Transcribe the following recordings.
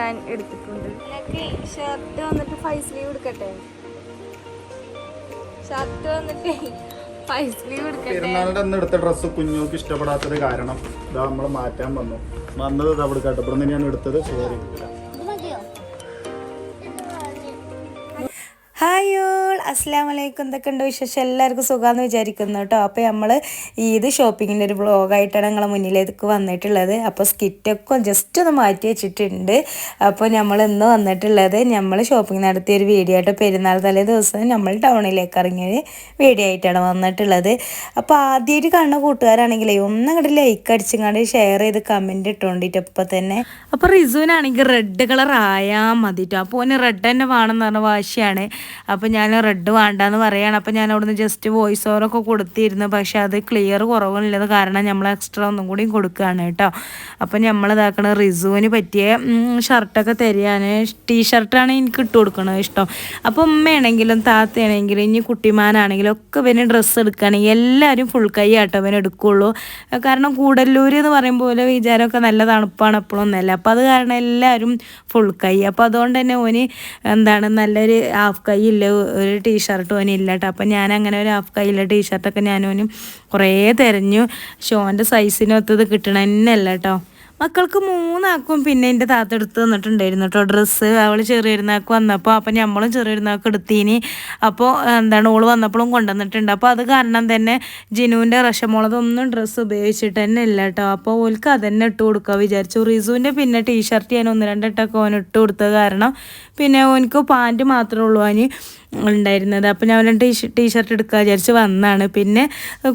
ഇടാൻ എടുത്തിട്ടുണ്ട്. ഷർട്ട് വന്നിട്ട് ഫൈവ് സ്ലീവ് എടുക്കട്ടെ ഷർട്ട് വന്നിട്ട് ഫൈവ് സ്ലീവ് എടുക്കട്ടെ പെരുന്നാളിന്റെ അന്ന് എടുത്ത ഡ്രസ്സ് കുഞ്ഞുക്ക് ഇഷ്ടപ്പെടാത്തത് കാരണം ഇതാ നമ്മൾ മാറ്റാൻ വന്നു. വന്നത് ഇതാ അവിടെ കട്ടപ്പുറം തന്നെയാണ് ഞാൻ എടുത്തത് സോറി അസ്സാം വലൈക്കും എന്തൊക്കെയുണ്ട് വിശേഷം? എല്ലാവർക്കും സുഖമാണെന്ന് വിചാരിക്കുന്നു കേട്ടോ. അപ്പോൾ നമ്മൾ ഇത് ഷോപ്പിങ്ങിന്റെ ഒരു ബ്ലോഗായിട്ടാണ് നിങ്ങളെ മുന്നിലേക്ക് വന്നിട്ടുള്ളത്. അപ്പോൾ സ്കിറ്റൊക്കെ ജസ്റ്റ് ഒന്ന് മാറ്റി വെച്ചിട്ടുണ്ട്. അപ്പോൾ നമ്മൾ ഇന്ന് വന്നിട്ടുള്ളത് നമ്മൾ ഷോപ്പിംഗ് നടത്തിയ ഒരു വീഡിയോ ആയിട്ട് പെരുന്നാൾ തലേ ദിവസം നമ്മൾ ടൗണിലേക്ക് ഇറങ്ങിയ വീഡിയോ ആയിട്ടാണ് വന്നിട്ടുള്ളത്. അപ്പോൾ ആദ്യമായിട്ട് കൂട്ടുകാരാണെങ്കിൽ കൂട്ടുകാരാണെങ്കിലേ ഒന്നങ്ങോട്ട് ലൈക്ക് അടിച്ചങ്ങാണ്ട് ഷെയർ ചെയ്ത് കമന്റ് ഇട്ടുകൊണ്ടിട്ട് ഇപ്പോൾ തന്നെ. അപ്പോൾ റിസുവിനാണെങ്കിൽ റെഡ് കളർ ആയാൽ മതിട്ടോ അപ്പോൾ ഓന് റെഡ് തന്നെ വേണമെന്ന് പറഞ്ഞ വാശിയാണ്. അപ്പോൾ ഞാൻ റെഡ് വേണ്ടാന്ന് പറയുകയാണ് അപ്പോൾ ഞാൻ അവിടുന്ന് ജസ്റ്റ് വോയിസ് ഓവറൊക്കെ കൊടുത്തിരുന്നു. പക്ഷേ അത് ക്ലിയർ കുറവുള്ളത് കാരണം നമ്മൾ എക്സ്ട്രാ ഒന്നും കൂടി കൊടുക്കുകയാണ് കേട്ടോ. അപ്പോൾ നമ്മൾ ഇതാക്കണ റിസുവിന് പറ്റിയ ഷർട്ടൊക്കെ തരികയാണ്. ടീഷർട്ടാണ് എനിക്ക് ഇട്ട് കൊടുക്കണത് ഇഷ്ടം. അപ്പോൾ ഉമ്മയാണെങ്കിലും താത്തയാണെങ്കിലും ഇനി കുട്ടിമാനാണെങ്കിലും ഒക്കെ ഇവന് ഡ്രസ്സ് എടുക്കുകയാണെങ്കിൽ എല്ലാവരും ഫുൾ കൈ ആട്ടോ ഇവന് എടുക്കുള്ളൂ കാരണം കൂടല്ലൂർ എന്ന് പറയുമ്പോൾ വിചാരമൊക്കെ നല്ല തണുപ്പാണ് എപ്പോഴൊന്നല്ല അപ്പോൾ അത് കാരണം എല്ലാവരും ഫുൾ കൈ. അപ്പോൾ അതുകൊണ്ട് തന്നെ ഓന് എന്താണ് നല്ലൊരു ഹാഫ് കൈ ഇല്ല ഒരു ടീഷർട്ട് ഓന് ഇല്ല കേട്ടോ അപ്പം ഞാൻ അങ്ങനെ ഒരു ഹാഫ് കൈയിലെ ടീഷർട്ടൊക്കെ ഞാൻ ഓനും കുറേ തിരഞ്ഞു. ഷോന്റെ സൈസിനൊത്തത് കിട്ടണ തന്നെയല്ല കേട്ടോ മക്കൾക്ക് മൂന്നാക്കും പിന്നെ എന്റെ താത്ത എടുത്ത് തന്നിട്ടുണ്ടായിരുന്നു കേട്ടോ ഡ്രസ്സ് അവൾ ചെറിയൊരുന്നാക്ക് വന്നപ്പോൾ അപ്പം നമ്മളും ചെറിയൊരുന്നാക്ക് എടുത്തീനി. അപ്പോൾ എന്താണ് ഓൾ വന്നപ്പോഴും കൊണ്ടുവന്നിട്ടുണ്ട്. അപ്പോൾ അത് കാരണം തന്നെ ജിനുവിന്റെ റഷമോളതൊന്നും ഡ്രസ്സ് ഉപയോഗിച്ചിട്ട് തന്നെ ഇല്ല കേട്ടോ അപ്പോൾ ഓൾക്ക് അതന്നെ ഇട്ട് കൊടുക്കുക വിചാരിച്ചു. റിസുവിന്റെ പിന്നെ ടീഷർട്ട് ഞാൻ ഒന്ന് രണ്ടിട്ടൊക്കെ ഓൻ ഇട്ട് കൊടുത്തത് കാരണം പിന്നെ ഓനിക്ക് പാന്റ് മാത്രമേ ഉള്ളൂ. അതിന് ഉണ്ടായിരുന്നത്. അപ്പോൾ ഞാൻ ടീ ടീഷർട്ട് എടുക്കാൻ വിചാരിച്ച് വന്നാണ്. പിന്നെ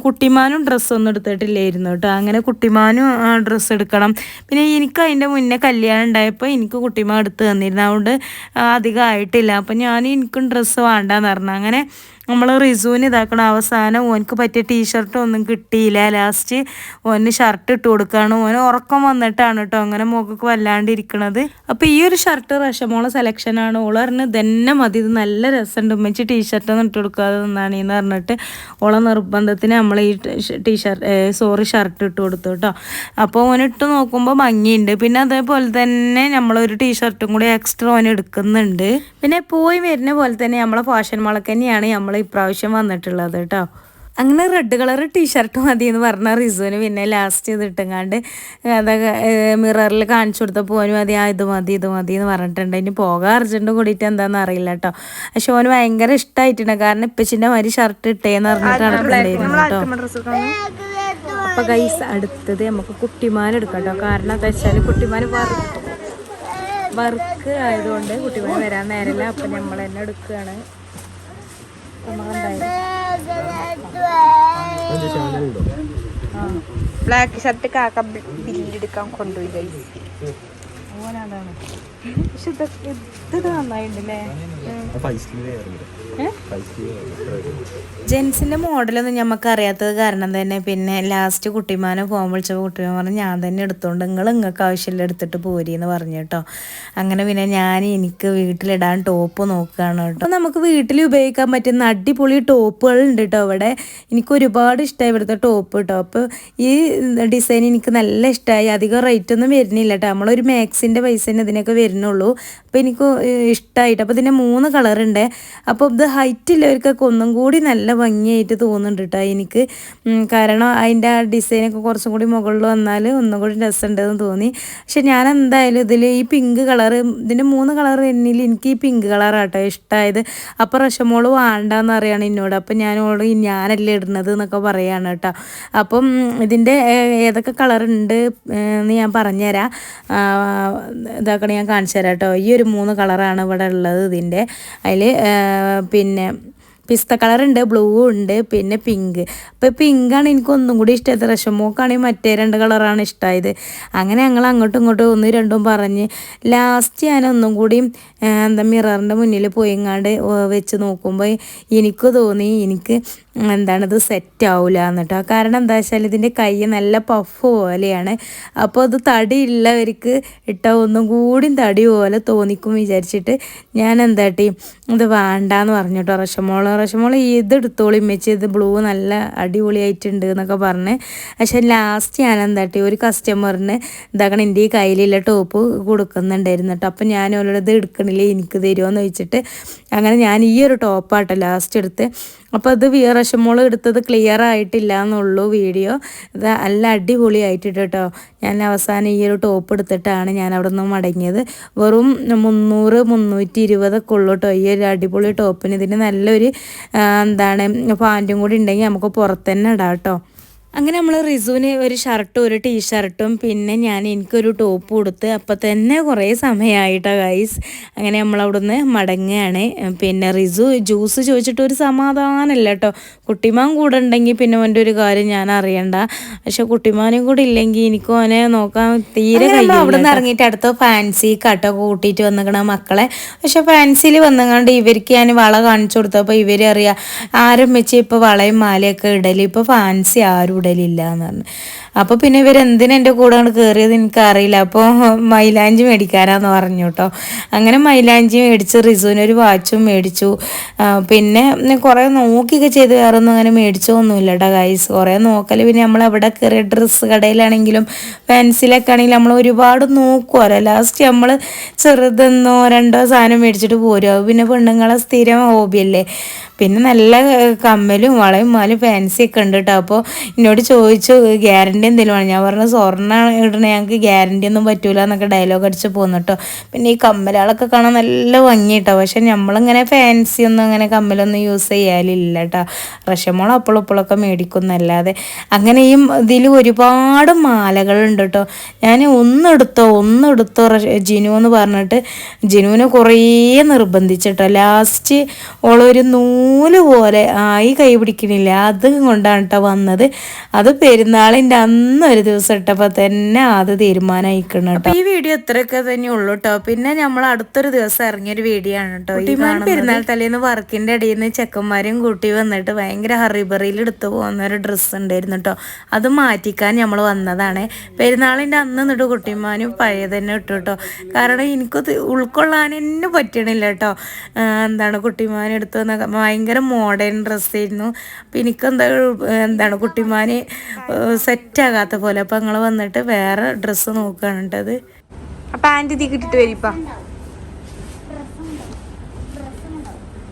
കുട്ടിമാനും ഡ്രസ്സൊന്നും എടുത്തിട്ടില്ലായിരുന്നു കേട്ടോ. അങ്ങനെ കുട്ടിമാനും ഡ്രസ്സ് എടുക്കണം. പിന്നെ എനിക്ക് അതിന്റെ മുന്നേ കല്യാണം ഉണ്ടായപ്പോൾ എനിക്ക് കുട്ടിമാൻ എടുത്ത് തന്നിരുന്നു. അതുകൊണ്ട് അധികം ആയിട്ടില്ല. അപ്പോൾ ഞാൻ എനിക്കും ഡ്രസ്സ് വേണ്ടാന്ന് പറഞ്ഞു. അങ്ങനെ നമ്മൾ റിസുവിന് ഇതാക്കണം. അവസാനം ഓനക്ക് പറ്റിയ ടീഷർട്ട് ഒന്നും കിട്ടിയില്ല. ലാസ്റ്റ് ഓന് ഷർട്ട് ഇട്ട് കൊടുക്കുകയാണ് ഓന് ഉറക്കം വന്നിട്ടാണ് കേട്ടോ അങ്ങനെ മുഖക്ക് വല്ലാണ്ടിരിക്കണത്. അപ്പോൾ ഈ ഒരു ഷർട്ട് റഷമോളെ സെലക്ഷനാണ് ഓളറിന് തന്നെ മതി. ഇത് നല്ല രസമുണ്ട് ഉമ്മച്ചി ടീഷർട്ട് ഒന്നും ഇട്ട് കൊടുക്കാതെ നിന്നാണ് എന്ന് പറഞ്ഞിട്ട് ഓളെ നിർബന്ധത്തിന് നമ്മൾ ഈ ടീഷർട്ട് സോറി ഷർട്ട് ഇട്ട് കൊടുത്തു കേട്ടോ അപ്പോൾ ഓനിട്ട് നോക്കുമ്പോൾ ഭംഗിയുണ്ട്. പിന്നെ അതേപോലെ തന്നെ നമ്മളൊരു ടീഷർട്ടും കൂടി എക്സ്ട്രാ ഓൻ എടുക്കുന്നുണ്ട്. പിന്നെ പോയി വരുന്ന പോലെ തന്നെ നമ്മളെ ഫാഷൻ മുളക്കന്നെയാണ് നമ്മൾ ഇപ്രാവശ്യം വന്നിട്ടുള്ളത് കേട്ടോ അങ്ങനെ റെഡ് കളർ ടീഷർട്ട് മതി എന്ന് പറഞ്ഞ റിസുവിന് പിന്നെ ലാസ്റ്റ് ഇത് ഇട്ടങ്ങാണ്ട് അതൊക്കെ മിററിൽ കാണിച്ചു കൊടുത്തപ്പോൾ ഓന് മതി ആ ഇത് മതി ഇത് മതി എന്ന് പറഞ്ഞിട്ടുണ്ട്. ഇനി പോകാൻ അർജന്റ് കൂടിയിട്ട് എന്താണെന്ന് അറിയില്ല കേട്ടോ. പക്ഷെ ഓന് ഭയങ്കര ഇഷ്ടമായിട്ടുണ്ട് കാരണം ഇപ്പച്ചിന്റെ മാതിരി ഷർട്ട് ഇട്ടേന്ന് പറഞ്ഞിട്ട് നടക്കണ്ടായിരുന്നു കേട്ടോ. അപ്പൊ ഗൈസ് അടുത്തത് നമുക്ക് കുട്ടിമാൻ എടുക്കാം കേട്ടോ. കാരണം എന്താ വെച്ചാൽ കുട്ടിമാൻ വർക്ക് വർക്ക് ആയതുകൊണ്ട് കുട്ടിമാൻ വരാൻ നേരമില്ല അപ്പൊ നമ്മൾ തന്നെ എടുക്കുകയാണ് ബ്ലാക്ക് ഷർട്ട് കാക്ക ബില്ലെടുക്കാൻ കൊണ്ടുപോയി പക്ഷെ ഇതൊക്കെ ഇത് ജെൻസിന്റെ മോഡലൊന്നും ഞമ്മക്ക് അറിയാത്തത് കാരണം തന്നെ പിന്നെ ലാസ്റ്റ് കുട്ടിമാനെ ഫോൺ വിളിച്ചപ്പോൾ കുട്ടിമാൻ പറഞ്ഞു ഞാൻ തന്നെ എടുത്തോണ്ട് നിങ്ങൾ നിങ്ങൾക്ക് ആവശ്യമില്ല എടുത്തിട്ട് പോരി എന്ന് പറഞ്ഞു കേട്ടോ. അങ്ങനെ പിന്നെ ഞാൻ എനിക്ക് വീട്ടിലിടാൻ ടോപ്പ് നോക്കുകയാണ് കേട്ടോ. നമുക്ക് വീട്ടിൽ ഉപയോഗിക്കാൻ പറ്റുന്ന അടിപൊളി ടോപ്പുകൾ ഉണ്ട് കേട്ടോ ഇവിടെ. എനിക്ക് ഒരുപാട് ഇഷ്ടമായി ഇവിടുത്തെ ടോപ്പ് കേട്ടോ അപ്പോൾ ഈ ഡിസൈൻ എനിക്ക് നല്ല ഇഷ്ടമായി അധികം റേറ്റ് ഒന്നും വരുന്നില്ല കേട്ടോ. നമ്മളൊരു മാക്സിന്റെ പൈസ തന്നെ ഇതിനൊക്കെ വരുന്നുള്ളൂ. അപ്പോൾ എനിക്ക് ഇഷ്ടമായിട്ട് അപ്പോൾ ഇതിന്റെ മൂന്ന് കളറുണ്ട്. അപ്പോൾ ഇത് ഹൈറ്റ് ഉള്ളവർക്കൊക്കെ ഒന്നും കൂടി നല്ല ഭംഗിയായിട്ട് തോന്നുന്നുണ്ട് കേട്ടോ എനിക്ക്. കാരണം അതിന്റെ ആ ഡിസൈനൊക്കെ കുറച്ചും കൂടി മുകളിൽ വന്നാൽ ഒന്നും കൂടി രസമുണ്ടെന്ന് തോന്നി. പക്ഷെ ഞാൻ എന്തായാലും ഇതിൽ ഈ പിങ്ക് കളറ് ഇതിന്റെ മൂന്ന് കളർ എന്നിൽ എനിക്ക് ഈ പിങ്ക് കളറാട്ടോ ഇഷ്ടമായത് അപ്പോൾ റഷമോൾ വേണ്ടാന്ന് അറിയാണ് എന്നോട്. അപ്പം ഞാനോട് ഞാനല്ലേ ഇടുന്നത് എന്നൊക്കെ പറയാണ് കേട്ടോ അപ്പം ഇതിന്റെ ഏതൊക്കെ കളറുണ്ട് എന്ന് ഞാൻ പറഞ്ഞുതരാം. ഇതാക്കണ ഞാൻ കാണിച്ചു തരാം കേട്ടോ ഈ ഒരു മൂന്ന് കളറാണ് ഇവിടെ ഉള്ളത് ഇതിന്റെ. അതിൽ പിന്നെ പിസ്ത കളർ ഉണ്ട് ബ്ലൂ ഉണ്ട് പിന്നെ പിങ്ക് അപ്പോൾ പിങ്കാണ് എനിക്ക് ഒന്നും കൂടി ഇഷ്ടമായത്. റഷമോക്കാണെങ്കിൽ മറ്റേ രണ്ട് കളറാണ് ഇഷ്ടമായത് അങ്ങനെ ഞങ്ങൾ അങ്ങോട്ടും ഇങ്ങോട്ടും ഒന്നും രണ്ടും പറഞ്ഞ് ലാസ്റ്റ് ഞാൻ ഒന്നും കൂടി എന്താ മിററിന്റെ മുന്നിൽ പോയിങ്ങാണ്ട് വെച്ച് നോക്കുമ്പോൾ എനിക്ക് തോന്നി എനിക്ക് എന്താണിത് സെറ്റ് ആവില്ല എന്നിട്ടോ കാരണം എന്താ വെച്ചാൽ ഇതിന്റെ കൈ നല്ല പഫ് പോലെയാണ്. അപ്പോൾ അത് തടിയുള്ളവർക്ക് ഇട്ട ഒന്നും കൂടി തടി പോലെ തോന്നിക്കും വിചാരിച്ചിട്ട് ഞാൻ എന്താട്ടി ഇത് വേണ്ടാന്ന് പറഞ്ഞു കേട്ടോ റഷമോൾ റഷമോൾ ഇത് എടുത്തോളി മെച്ച് ഇത് ബ്ലൂ നല്ല അടിപൊളിയായിട്ടുണ്ട് എന്നൊക്കെ പറഞ്ഞ്. പക്ഷെ ലാസ്റ്റ് ഞാൻ എന്താട്ടി ഒരു കസ്റ്റമറിന് ഇതാക്കണം എന്റെ ഈ കയ്യിലുള്ള ടോപ്പ് കൊടുക്കുന്നുണ്ടായിരുന്നു കേട്ടോ അപ്പം ഞാൻ അവരോട് ഇത് എടുക്കണില്ലേ എനിക്ക് തരുമോ എന്ന് ചോദിച്ചിട്ട് അങ്ങനെ ഞാൻ ഈ ഒരു ടോപ്പാട്ടോ ലാസ്റ്റ് എടുത്ത് അപ്പോൾ അത് വിയറശമോൾ എടുത്തത് ക്ലിയർ ആയിട്ടില്ല എന്നുള്ളൂ വീഡിയോ ഇത് നല്ല അടിപൊളിയായിട്ടിട്ട് കേട്ടോ ഞാൻ അവസാനം ഈ ഒരു ടോപ്പ് എടുത്തിട്ടാണ് ഞാൻ അവിടെ നിന്ന് മടങ്ങിയത്. വെറും മുന്നൂറ് മുന്നൂറ്റി ഇരുപതൊക്കെ ഉള്ളൂ കേട്ടോ ഈ ഒരു അടിപൊളി ടോപ്പിന് ഇതിന് നല്ലൊരു എന്താണ് പാന്റും കൂടി ഉണ്ടെങ്കിൽ നമുക്ക് പുറത്തുതന്നെ ഇടാം കേട്ടോ അങ്ങനെ നമ്മൾ റിസുവിന് ഒരു ഷർട്ടും ഒരു ടീഷർട്ടും പിന്നെ ഞാൻ എനിക്കൊരു ടോപ്പ് കൊടുത്ത് അപ്പം തന്നെ കുറേ സമയമായിട്ടോ ഗൈസ് അങ്ങനെ നമ്മളവിടുന്ന് മടങ്ങുകയാണ് പിന്നെ റിസു ജ്യൂസ് ചോദിച്ചിട്ട് ഒരു സമാധാനമല്ല കേട്ടോ കുട്ടിമാൻ കൂടെ ഉണ്ടെങ്കിൽ പിന്നെ അവന്റെ ഒരു കാര്യം ഞാൻ അറിയണ്ട. പക്ഷെ കുട്ടിമാനും കൂടെ ഇല്ലെങ്കിൽ എനിക്കും അവനെ നോക്കാൻ തീരെ അവിടെ നിന്ന് ഇറങ്ങിയിട്ട് അടുത്ത ഫാൻസി കട്ടോ കൂട്ടിയിട്ട് വന്നിക്കണ മക്കളെ. പക്ഷെ ഫാൻസിയിൽ വന്നുകൊണ്ട് ഇവർക്ക് ഞാൻ വള കാണിച്ചു കൊടുത്തപ്പോൾ ഇവരറിയാം ആരും വെച്ച് ഇപ്പോൾ വളയും മാലയൊക്കെ ഇടൽ ഇപ്പോൾ ഫാൻസി ആരും ഇടലില്ല എന്ന് പറഞ്ഞു അപ്പോൾ പിന്നെ ഇവരെന്തിനും എന്റെ കൂടെ അങ്ങോട്ട് കയറിയത് എനിക്കറിയില്ല. അപ്പോൾ മൈലാഞ്ചി മേടിക്കാനാന്ന് പറഞ്ഞു കേട്ടോ അങ്ങനെ മൈലാഞ്ചി മേടിച്ച് റിസുവിന് ഒരു വാച്ചും മേടിച്ചു. പിന്നെ കുറേ നോക്കിയൊക്കെ ചെയ്ത് വേറെ ഒന്നും അങ്ങനെ മേടിച്ചൊന്നുമില്ല കേട്ടോ ഗൈസ് കുറേ നോക്കൽ പിന്നെ നമ്മൾ അവിടെ കയറിയ ഡ്രസ്സ് കടയിലാണെങ്കിലും പെൻസിലൊക്കെ ആണെങ്കിലും നമ്മൾ ഒരുപാട് നോക്കുമല്ലോ ലാസ്റ്റ് നമ്മൾ ചെറുതെന്നോ രണ്ടോ സാധനം മേടിച്ചിട്ട് പോരും. പിന്നെ പെണ്ണുങ്ങളെ സ്ഥിരം ഹോബിയല്ലേ പിന്നെ നല്ല കമ്മലും വളയും മാലും ഫാൻസി ഒക്കെ ഉണ്ട് കേട്ടോ അപ്പോൾ എന്നോട് ചോദിച്ചു ഗ്യാരണ്ടി എന്തെങ്കിലും വേണം. ഞാൻ പറഞ്ഞു സ്വർണ ഇടണേ ഞങ്ങൾക്ക് ഗ്യാരണ്ടി ഒന്നും പറ്റൂല എന്നൊക്കെ ഡയലോഗ് അടിച്ച് പോന്നിട്ടോ പിന്നെ ഈ കമ്മലുകളൊക്കെ കാണാൻ നല്ല ഭംഗി കേട്ടോ പക്ഷെ നമ്മളിങ്ങനെ ഫാൻസി ഒന്നും അങ്ങനെ കമ്മലൊന്നും യൂസ് ചെയ്യാലില്ല കേട്ടോ റഷമോൾ അപ്പോഴും ഇപ്പോഴൊക്കെ മേടിക്കുന്നല്ലാതെ അങ്ങനെ ഈ ഇതിൽ ഒരുപാട് മാലകളുണ്ട് കേട്ടോ ഞാൻ ഒന്നെടുത്തോ ഒന്നെടുത്തോ ജിനു എന്ന് പറഞ്ഞിട്ട് ജിനുവിനെ കുറേ നിർബന്ധിച്ചിട്ടോ. ലാസ്റ്റ് ഓളൊരു നൂൽ പോലെ ആയി കൈ പിടിക്കണില്ല. അത് കൊണ്ടാണ് കേട്ടോ വന്നത്. അത് പെരുന്നാളിന്റെ അന്ന് ഒരു ദിവസം ഇട്ടപ്പോൾ തന്നെ അത് തീരുമാനമായിക്കണം കേട്ടോ. ഈ വീഡിയോ ഇത്രയൊക്കെ തന്നെ ഉള്ളൂ കേട്ടോ പിന്നെ നമ്മൾ അടുത്തൊരു ദിവസം ഇറങ്ങിയൊരു വീഡിയോ ആണ് കേട്ടോ കുട്ടിമാൻ പെരുന്നാൾ തലേന്ന് വർക്കിന്റെ ഇടയിൽ നിന്ന് ചെക്കന്മാരും കൂട്ടി വന്നിട്ട് ഭയങ്കര ഹറിബറിയിൽ എടുത്തു പോകുന്ന ഒരു ഡ്രസ്സ് ഉണ്ടായിരുന്നു കേട്ടോ അത് മാറ്റിക്കാൻ നമ്മൾ വന്നതാണ്. പെരുന്നാളിന്റെ അന്ന് നിട്ട് കുട്ടിമാനും പഴയ തന്നെ ഇട്ടു കേട്ടോ കാരണം എനിക്ക് ഉൾക്കൊള്ളാൻ തന്നെ പറ്റണില്ല കേട്ടോ എന്താണ് കുട്ടിമാൻ എടുത്തു വന്ന ഭയങ്കര മോഡേൺ ഡ്രസ്സായിരുന്നു അപ്പം എനിക്കെന്താ എന്താണ് കുട്ടിമാന് സെറ്റാകാത്ത പോലെ. അപ്പം ഞങ്ങൾ വന്നിട്ട് വേറെ ഡ്രസ്സ് നോക്കുകയാണ് കേട്ടത് അപ്പൊ ആന്റി തീ കിട്ടിട്ട് വരിപ്പാ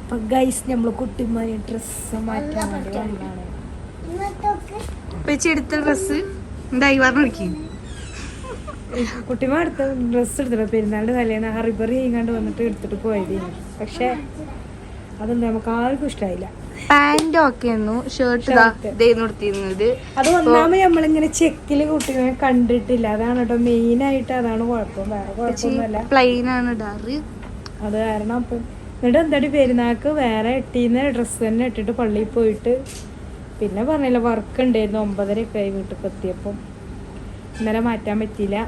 അപ്പം ഗൈസ് നമ്മൾ കുട്ടിമാന് ഡ്രസ്സ് മാറ്റാൻ വേണ്ടി വന്നതാണ് വെച്ച് എടുത്ത ഡ്രസ്സ് എന്തായി? കുട്ടിമാൻ എടുത്ത ഡ്രസ്സ് എടുത്തിട്ട് പെരുന്നാളിന്റെ തലേന്ന് ഹറിബറി കണ്ട് വന്നിട്ട് എടുത്തിട്ട് പോയത് പക്ഷേ അതൊന്നും നമുക്ക് ആർക്കും ഇഷ്ടമായില്ല പാന്റ് ഒക്കെ ആയിരുന്നു ഷർട്ട് എടുത്തിരുന്നത് അത് ഒന്നാമത് നമ്മളിങ്ങനെ ചെക്കിൽ കുട്ടികളെ കണ്ടിട്ടില്ല. അതാണ് കേട്ടോ മെയിൻ ആയിട്ട് അതാണ് കുഴപ്പം. വേറെ കുഴപ്പമൊന്നുമല്ല. പ്ലെയിൻ ആണ് ഇടാറ് അത് കാരണം അപ്പം എന്നിട്ട് എന്താടി പെരുന്നാക്ക് വേറെ ഇട്ടീന്ന് ഡ്രസ്സ് തന്നെ ഇട്ടിട്ട് പള്ളിയിൽ പോയിട്ട്. പിന്നെ പറഞ്ഞില്ല വർക്ക് ഉണ്ടായിരുന്നു ഒമ്പതരയൊക്കെ ആയി വീട്ടിൽ എത്തിയപ്പം. ഇന്നലെ മാറ്റാൻ പറ്റിയില്ല.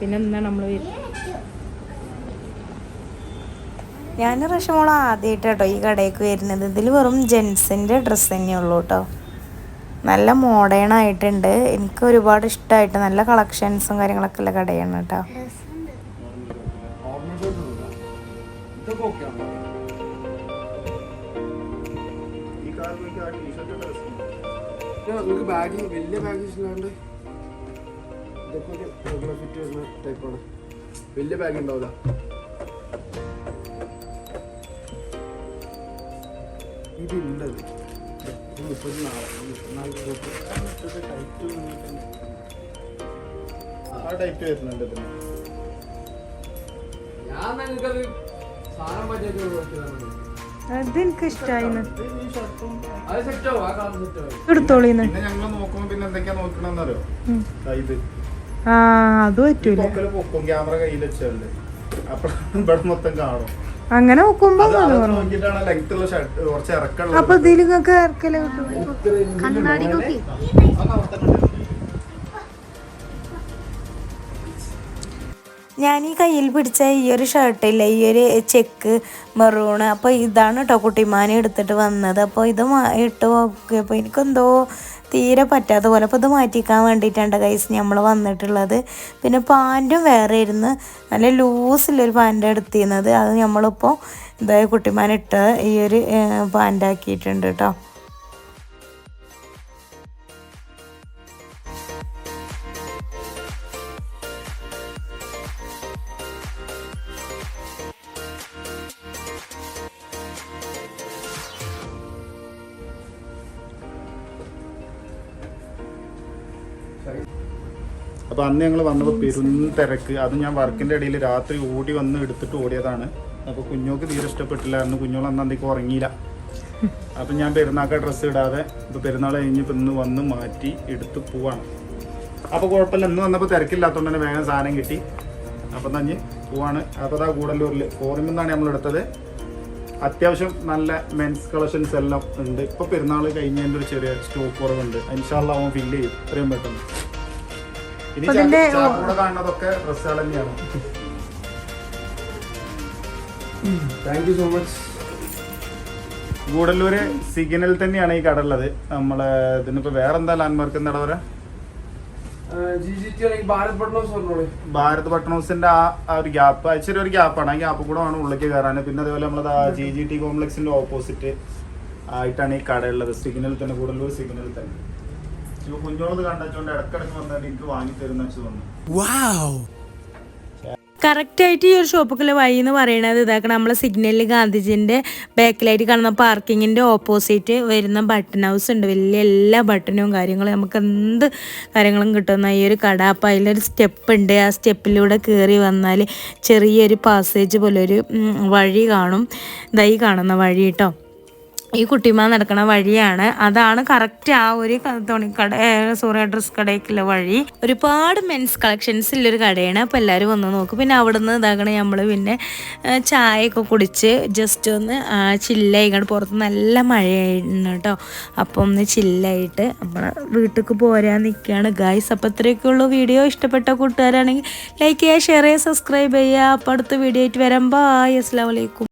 പിന്നെ എന്നാ നമ്മൾ ഞാൻ റഷമോൾ ആദ്യമായിട്ട് കേട്ടോ ഈ കടയിലേക്ക് വരുന്നത്. ഇതിൽ വെറും ജെൻസിന്റെ ഡ്രസ്സ് തന്നെയുള്ളൂ കേട്ടോ നല്ല മോഡേൺ ആയിട്ടുണ്ട്. എനിക്ക് ഒരുപാട് ഇഷ്ടമായിട്ട് നല്ല കളക്ഷൻസും കാര്യങ്ങളൊക്കെ ഉള്ള കടയാണ് കേട്ടോ വലിയ വലിയ ബാഗ് ഉണ്ടാവില്ല ഇതില്ലത് മുപ്പത്തി നാല് മുപ്പത്തിനാല് ആ ടൈപ്പ് വരുന്നുണ്ട് അതെനിക്ക് അത് എടുത്തോളിന്ന്. പിന്നെ ഞങ്ങൾ നോക്കുമ്പോ പിന്നെ എന്തൊക്കെയാ നോക്കണെന്നറിയോ? ദാ ഇത്. ആ അത് പറ്റൂല. പൊക്കൽ പൊക്കും ക്യാമറ കയ്യിൽ വെച്ചല്ലേ അപ്പൊ ഇവിടെ മൊത്തം കാണും. അങ്ങനെ നോക്കുമ്പോ അത് അത് ലെങ്ത് ഉള്ള ഷർട്ട് കുറച്ച് ഇറക്കമുള്ള അപ്പൊ ഇതിൽ നിങ്ങൾക്ക് ഇറക്കൽ ഞാൻ ഈ കയ്യിൽ പിടിച്ച ഈ ഒരു ഷർട്ടില്ല ഈ ഒരു ചെക്ക് മെറൂണ് അപ്പോൾ ഇതാണ് കേട്ടോ കുട്ടിമാനെ എടുത്തിട്ട് വന്നത്. അപ്പോൾ ഇത് ഇട്ട് നോക്കിയപ്പോൾ എനിക്കെന്തോ തീരെ പറ്റാത്ത പോലെ. അപ്പോൾ ഇത് മാറ്റിക്കാൻ വേണ്ടിയിട്ടാണ് ഗൈസ് നമ്മൾ വന്നിട്ടുള്ളത്. പിന്നെ പാന്റും വേറെ ഇരുന്ന് നല്ല ലൂസിലൊരു പാന്റ് എടുത്തിരുന്നത്. അത് നമ്മളിപ്പോൾ ഇതായ കുട്ടിമാനിട്ട ഈ ഒരു പാന്റാക്കിയിട്ടുണ്ട് കേട്ടോ അപ്പൊ അന്ന് ഞങ്ങൾ വന്നപ്പോൾ പെരും തിരക്ക്. അത് ഞാൻ വർക്കിന്റെ ഇടയിൽ രാത്രി ഓടി വന്ന് എടുത്തിട്ട് ഓടിയതാണ്. അപ്പൊ കുഞ്ഞോക്ക് തീരെ ഇഷ്ടപ്പെട്ടില്ലായിരുന്നു കുഞ്ഞോൾ അന്ന് അന്തേക്ക് ഉറങ്ങിയില്ല. അപ്പൊ ഞാൻ പെരുന്നാക്ക ഡ്രസ്സ് ഇടാതെ ഇപ്പൊ പെരുന്നാൾ കഴിഞ്ഞ് ഇപ്പൊ ഇന്ന് വന്ന് മാറ്റി എടുത്ത് പോവാണ്. അപ്പൊ കുഴപ്പമില്ല. ഇന്ന് വന്നപ്പോൾ തിരക്കില്ലാത്തതുകൊണ്ട് തന്നെ വേഗം സാധനം കിട്ടി. അപ്പൊ തന്നെ പോവാണ്. അപ്പൊ അതാ കൂടല്ലൂരിൽ ഫോറിൽ നിന്നാണ് നമ്മൾ എടുത്തത് അത്യാവശ്യം നല്ല മെൻസ് കളക്ഷൻസ് എല്ലാം ഉണ്ട്. ഇപ്പൊ പെരുന്നാൾ കഴിഞ്ഞതിന്റെ ഒരു ചെറിയ സ്റ്റോക്ക് കുറവുണ്ട്. ഇൻഷാല്ല അവൻ ഫില്ല് ചെയ്യും. ഇത്രയും പെട്ടെന്ന്. ഇനി കാണുന്നതൊക്കെ ഡ്രസ്സുകൾ തന്നെയാണ്. Thank you so much Gudalur signal തന്നെയാണ് ഈ കട ഉള്ളത്. നമ്മളെ ഇതിനിപ്പോ വേറെന്താ ലാൻഡ്മാർക്ക് എന്താ പറയാ ജി ജി ടി അല്ലെങ്കിൽ ഭാരത് ഭാരത് പട്ടണോസിന്റെ ആ ഒരു ഗ്യാപ്പ് ഇച്ചിരി ഒരു ഗ്യാപ്പാണ്. ആ ഗ്യാപ്പ് കൂടെ ആണ് ഉള്ളിലേക്ക് കയറാൻ പിന്നെ അതേപോലെ നമ്മളത് ജി ജി ടി കോംപ്ലക്സിന്റെ ഓപ്പോസിറ്റ് ആയിട്ടാണ് ഈ കട ഉള്ളത് സിഗ്നൽ തന്നെ കൂടുതലൂർ സിഗ്നൽ തന്നെ. കുഞ്ഞോളത് കണ്ടുകൊണ്ട് ഇടക്കിടക്ക് വന്നിട്ട് എനിക്ക് വാങ്ങി തരുന്ന വെച്ച് തോന്നുന്നു. കറക്റ്റായിട്ട് ഈ ഒരു ഷോപ്പൊക്കെ വഴി എന്ന് പറയുന്നത് ഇതാക്കണം നമ്മളെ സിഗ്നലിൽ ഗാന്ധിജിന്റെ ബാക്കിലായിട്ട് കാണുന്ന പാർക്കിങ്ങിന്റെ ഓപ്പോസിറ്റ് വരുന്ന ബട്ടൺ ഹൗസ് ഉണ്ട്. വലിയ എല്ലാ ബട്ടണും കാര്യങ്ങളും നമുക്ക് എന്ത് കാര്യങ്ങളും കിട്ടുന്ന ഈ ഒരു കട. അപ്പോൾ അതിലൊരു സ്റ്റെപ്പ് ഉണ്ട്. ആ സ്റ്റെപ്പിലൂടെ കയറി വന്നാൽ ചെറിയൊരു പാസേജ് പോലെ ഒരു വഴി കാണും. ഇതായി കാണുന്ന വഴി കേട്ടോ ഈ കുട്ടിമാ നടക്കുന്ന വഴിയാണ്. അതാണ് കറക്റ്റ് ആ ഒരു തുണിക്കട സോറി ഡ്രസ് കടയ്ക്കുള്ള വഴി. ഒരുപാട് മെൻസ് കളക്ഷൻസ് ഉള്ളൊരു കടയാണ്. അപ്പോൾ എല്ലാവരും വന്ന് നോക്കും. പിന്നെ അവിടെ നിന്ന് ഇതാകണ നമ്മൾ പിന്നെ ചായയൊക്കെ കുടിച്ച് ജസ്റ്റ് ഒന്ന് ചില്ലായിക്കാണ്ട് പുറത്ത് നല്ല മഴയായിരുന്നു കേട്ടോ അപ്പം ഒന്ന് ചില്ലായിട്ട് നമ്മൾ വീട്ടിലേക്ക് പോരാൻ നിൽക്കുകയാണ് ഗായ്സ് അപ്പോൾ ഇത്രയൊക്കെ ഉള്ളൂ. വീഡിയോ ഇഷ്ടപ്പെട്ട കൂട്ടുകാരാണെങ്കിൽ ലൈക്ക് ചെയ്യുക ഷെയർ ചെയ്യുക സബ്സ്ക്രൈബ് ചെയ്യുക. അപ്പോൾ അടുത്ത വീഡിയോ ആയിട്ട് വരാം. ബായ് അസ്സാം വലൈക്കും